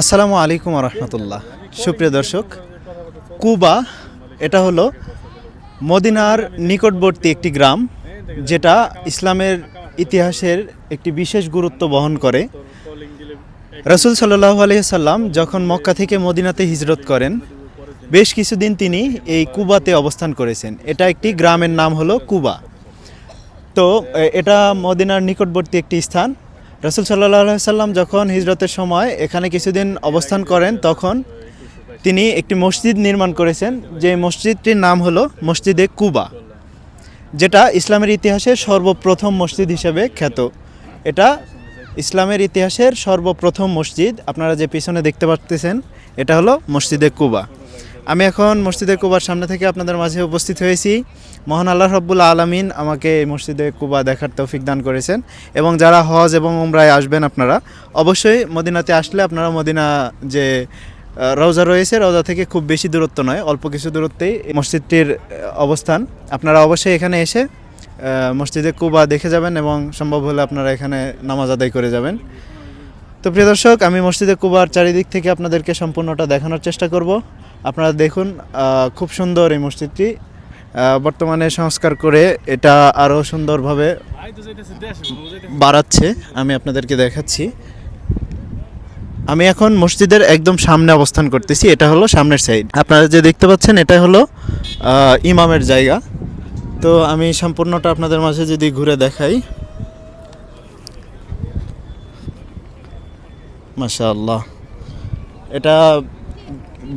আসসালামু আলাইকুম রহমতুল্লাহ সুপ্রিয় দর্শক, কুবা, এটা হলো মদিনার নিকটবর্তী একটি গ্রাম, যেটা ইসলামের ইতিহাসের একটি বিশেষ গুরুত্ব বহন করে। রসুল সাল্লাহ আলহিসাল্লাম যখন মক্কা থেকে মদিনাতে হিজরত করেন, বেশ কিছুদিন তিনি এই কুবাতে অবস্থান করেছেন। এটা একটি গ্রামের নাম হলো কুবা। তো এটা মদিনার নিকটবর্তী একটি স্থান। রসুল সাল্লাহ সাল্লাম যখন হিজরতের সময় এখানে কিছুদিন অবস্থান করেন, তখন তিনি একটি মসজিদ নির্মাণ করেছেন। যে মসজিদটির নাম হলো মসজিদে কুবা, যেটা ইসলামের ইতিহাসের সর্বপ্রথম মসজিদ হিসেবে খ্যাত। এটা ইসলামের ইতিহাসের সর্বপ্রথম মসজিদ। আপনারা যে পিছনে দেখতে পাচ্ছেন এটা হলো মসজিদে কুবা। আমি এখন মসজিদে কুবার সামনে থেকে আপনাদের মাঝে উপস্থিত হয়েছি। মহান আল্লাহ রব্বুল আলমিন আমাকে এই মসজিদে কুবা দেখার তৌফিক দান করেছেন এবং যারা হজ এবং উমরায় আসবেন আপনারা, অবশ্যই মদিনাতে আসলে আপনারা মদিনা যে রওজা রয়েছে, রওজা থেকে খুব বেশি দূরত্ব নয়, অল্প কিছু দূরত্বেই মসজিদটির অবস্থান। আপনারা অবশ্যই এখানে এসে মসজিদে কুবা দেখে যাবেন এবং সম্ভব হলে আপনারা এখানে নামাজ আদায় করে যাবেন। তো প্রিয় দর্শক, আমি মসজিদে কুবার চারিদিক থেকে আপনাদেরকে সম্পূর্ণটা দেখানোর চেষ্টা করব। আপনারা দেখুন খুব সুন্দর এই মসজিদটি। বর্তমানে সংস্কার করে এটা আরও সুন্দরভাবে বাড়াচ্ছে। আমি আপনাদেরকে দেখাচ্ছি। আমি এখন মসজিদের একদম সামনে অবস্থান করতেছি, এটা হলো সামনের সাইড আপনারা যে দেখতে পাচ্ছেন এটা হলো ইমামের জায়গা। তো আমি সম্পূর্ণটা আপনাদের মাঝে যদি ঘুরে দেখাই। মাশাআল্লাহ। এটা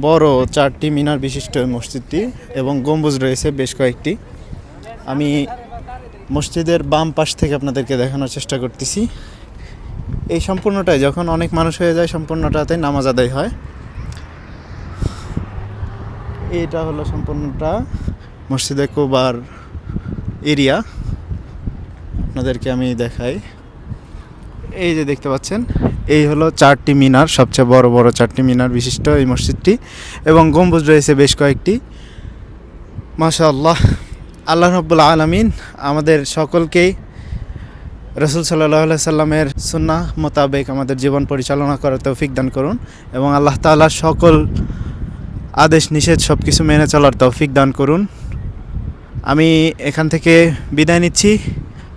বড় চারটি মিনার বিশিষ্ট মসজিদটি এবং গম্বুজ রয়েছে বেশ কয়েকটি। আমি মসজিদের বাম পাশ থেকে আপনাদেরকে দেখানোর চেষ্টা করতেছি। এই সম্পূর্ণটাই যখন অনেক মানুষ হয়ে যায়, সম্পূর্ণটাতে নামাজ আদায় হয়। এটা হলো সম্পূর্ণটা মসজিদে কোবার এরিয়া। আপনাদেরকে আমি দেখাই। এই যে দেখতে পাচ্ছেন, এই হলো চারটি মিনার, সবচেয়ে বড় বড় চারটি মিনার বিশিষ্ট এই মসজিদটি এবং গম্বুজ রয়েছে বেশ কয়েকটি। মাশা আল্লাহ আল্লাহ রব্বুল আলমিন আমাদের সকলকেই রসুল সাল্লাহ সাল্লামের সুন্না মোতাবেক আমাদের জীবন পরিচালনা করার তৌফিক দান করুন এবং আল্লাহ তাআলার সকল আদেশ, নিষেধ সব কিছু মেনে চলার তৌফিক দান করুন। আমি এখান থেকে বিদায় নিচ্ছি।